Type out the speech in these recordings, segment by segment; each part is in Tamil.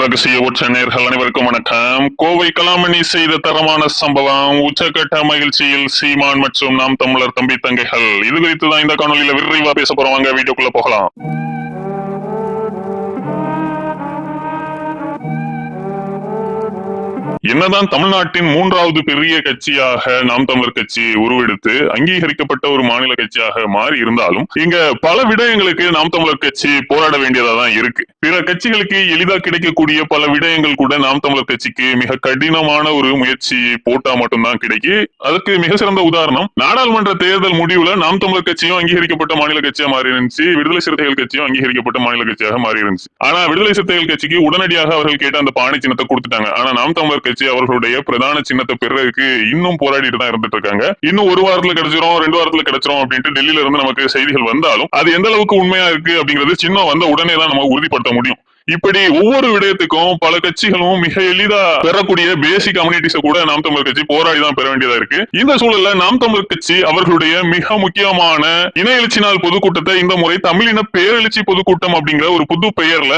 ரகசிய உச்ச நேர்கள் அனைவருக்கும் வணக்கம். கோவை கலாமணி செய்த தரமான சம்பவம் உச்சகட்ட மகிழ்ச்சியில் சீமான் மற்றும் நாம் தமிழர் தம்பி தங்கைகள். இது குறித்து தான் இந்த காணொலியில விரைவா பேச போறவங்க வாங்க வீடியோக்குள்ள போகலாம். என்னதான் தமிழ்நாட்டின் மூன்றாவது பெரிய கட்சியாக நாம் தமிழர் கட்சி உருவெடுத்து அங்கீகரிக்கப்பட்ட ஒரு மாநில கட்சியாக மாறி இருந்தாலும் இங்க பல விடயங்களுக்கு நாம் தமிழர் கட்சி போராட வேண்டியதா தான் இருக்கு. பிற கட்சிகளுக்கு எளிதா கிடைக்கக்கூடிய பல விடயங்கள் கூட நாம் தமிழர் கட்சிக்கு மிக கடினமான ஒரு முயற்சி போட்டா மட்டும்தான் கிடைக்கு. அதுக்கு மிக சிறந்த உதாரணம் நாடாளுமன்ற தேர்தல் முடிவுல நாம் தமிழர் கட்சியும் அங்கீகரிக்கப்பட்ட மாநில கட்சியா மாறி இருந்துச்சு விடுதலை சிறுத்தைகள் கட்சியும் அங்கீகரிக்கப்பட்ட மாநில கட்சியாக மாறி இருந்துச்சு. ஆனா விடுதலை சிறுத்தைகள் கட்சிக்கு உடனடியாக அவர்கள் கேட்ட அந்த பாணி சின்னத்தை கொடுத்துட்டாங்க. ஆனா நாம் தமிழர் கட்சி அவர்களுடைய பிரதான சின்னத்தை பெறதுக்கு இன்னும் போராடிட்டு தான் இருந்துட்டு இருக்காங்க. இன்னும் ஒரு வாரத்துல கிடைச்சிரும் ரெண்டு வாரத்துல கிடைச்சிரும் அப்படின்ட்டு டெல்லியில இருந்து நமக்கு செய்திகள் வந்தாலும் அது எந்த அளவுக்கு உண்மையா இருக்கு அப்படிங்கிறது சின்னம் வந்த உடனே தான் நம்ம உறுதிப்படுத்த முடியும். இப்படி ஒவ்வொரு விடயத்துக்கும் பல கட்சிகளும் மிக எளிதா பெறக்கூடிய பேசிக் கம்யூனிட்டிஸ கூட நாம் தமிழர் கட்சி போராடி தான் பெற வேண்டியதா இருக்கு. இந்த சூழல்ல நாம் தமிழர் கட்சி அவர்களுடைய மிக முக்கியமான இன எழுச்சி நாள் பொதுக்கூட்டத்தை இந்த முறை தமிழின பேரெழுச்சி பொதுக்கூட்டம் அப்படிங்கிற ஒரு புது பெயர்ல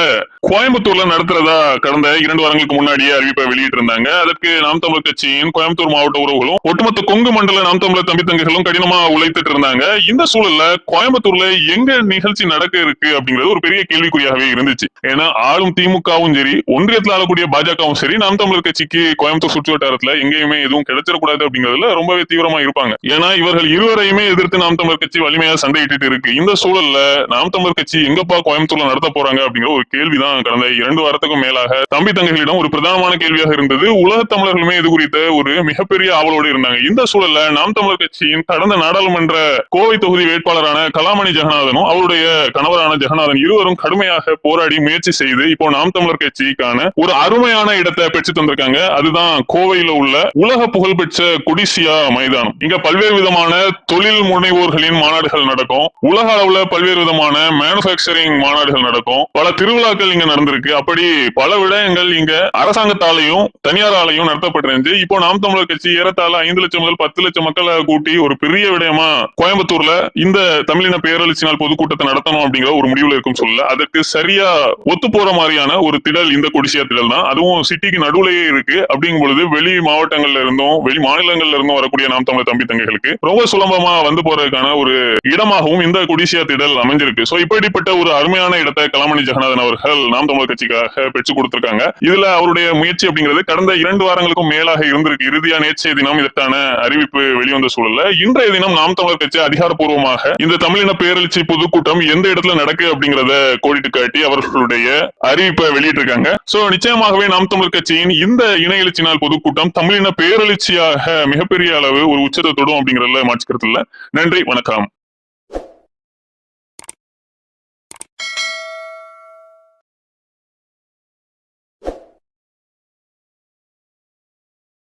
கோயம்புத்தூர்ல நடத்துறதா கடந்த இரண்டு வாரங்களுக்கு முன்னாடியே அறிவிப்பை வெளியிட்டு இருந்தாங்க அதற்கு நாம் தமிழர் கட்சியின் கோயம்புத்தூர் மாவட்ட உறவுகளும் ஒட்டுமொத்த கொங்கு மண்டல நாம் தமிழர் தம்பி தங்கைகளும் கடினமா உழைத்துட்டு இருந்தாங்க. இந்த சூழல்ல கோயம்புத்தூர்ல எங்க நிகழ்ச்சி நடக்க இருக்கு அப்படிங்கிறது ஒரு பெரிய கேள்விக்குறியாகவே இருந்துச்சு. ஏன்னா ஆளும் திமுகவும் சரி ஒன்றியத்தில் ஆளக்கூடிய பாஜகவும் சரி நாம் தமிழர் கட்சிக்கு கோயம்புத்தூர் சுற்று வட்டாரத்துல எங்கேயுமே எதுவும் கிடைச்சிடக்கூடாது அப்படிங்கிறதுல ரொம்பவே தீவிரமா இருப்பாங்க. ஏன்னா இவர்கள் இருவரையுமே எதிர்த்து நாம் தமிழர் கட்சி வலிமையா சண்டையிட்டு இருக்கு. இந்த சூழல்ல நாம் தமிழர் கட்சி எங்கப்பா கோயம்புத்தூர்ல நடத்த போறாங்க அப்படிங்கிற ஒரு கேள்விதான் கடந்த இரண்டு வாரத்துக்கும் மேலாக தம்பி தங்கைகளிடம் ஒரு பிரதானமான கேள்வியாக இருந்தது. உலக தமிழர்களுமே இது குறித்த ஒரு மிகப்பெரிய ஆவலோடு இருந்தாங்க. இந்த சூழல்ல நாம் தமிழர் கட்சியின் கடந்த நாடாளுமன்ற கோவை தொகுதி வேட்பாளரான கலாமணி ஜெகநாதனும் அவருடைய கணவரான ஜெகநாதன் இருவரும் கடுமையாக போராடி முயற்சி செய்து இப்போ நாம் தமிழர் கட்சிக்கான ஒரு அருமையான இடத்தை பெற்று தந்திருக்காங்க. அதுதான் கோவையில உள்ள உலக புகழ்பெற்ற குடிசியா மைதானம். இங்க பல்வேறு விதமான தொழில் முனைவோர்களின் மாநாடுகள் நடக்கும். உலக அளவுல பல்வேறு விதமான மேனுபேக்சரிங் மாநாடுகள் நடக்கும். பல திருவிழாக்கள் இங்க நடந்திருக்கு. அப்படி பல விடயங்கள் இங்க அரசாங்கத்தாலையும் தனியாராலையும் நடத்தப்பட்டிருந்து இப்போ நாம் தமிழர் கட்சி ஏறத்தாழ ஐந்து லட்சம் முதல் பத்து லட்சம் மக்களை கூட்டி ஒரு பெரிய விடயமா கோயம்புத்தூர்ல இந்த தமிழின பேரழிச்சி நாள் பொதுக்கூட்டத்தை நடத்தணும் அப்படிங்கிற ஒரு முடிவுல இருக்கும் சொல்ல அதற்கு சரியா ஒத்து போற மாதிரியான ஒரு திடல் இந்த கொடிசியா திடல் தான் அதுவும் சிட்டிக்கு நடுவுலயே இருக்கு. அப்படிங்கும் பொழுது வெளி மாவட்டங்கள்ல இருந்தும் வெளி மாநிலங்கள்ல இருந்தும் வரக்கூடிய நாம் தமிழர் தம்பி தங்கைகளுக்கு ரொம்ப சுலபமா வந்து போறதுக்கான ஒரு இடமாகவும் இந்த கொடிசியா திடல் அமைஞ்சிருக்கு. சோ இப்படிப்பட்ட ஒரு அருமையான இடத்தை கலாமணி ஜெகநாதன் அவர்கள் நாம் தமிழர் கட்சிக்காக பெற்று கொடுத்திருக்காங்க. இதுல அவருடைய முயற்சி அப்படிங்கிறது கடந்த இரண்டு வாரங்களுக்கும் மேலாக இருந்திருக்கு. இறுதியா நேற்றைய தினம் இதற்கான அறிவிப்பு வெளிவந்த சூழல்ல இன்றைய தினம் நாம் தமிழர் கட்சி அதிகாரப்பூர்வமாக இந்த தமிழின பேரழிச்சி பொதுக்கூட்டம் எந்த இடத்துல நடக்கு அப்படிங்கறத கோடிட்டு காட்டி அவர்களுடைய அறிவிப்பை வெளியிட்டிருக்காங்க. சோ நிச்சயமாகவே நாம் தமிழ் கட்சியின் இந்த இணை எழுச்சி நாள் பொதுக்கூட்டம் தமிழின பேரெழுச்சியாக மிகப்பெரிய அளவு ஒரு உச்சத்தை தொடும் அப்படிங்கறதுல மாற்றிக்கிறது இல்ல நன்றி வணக்கம்.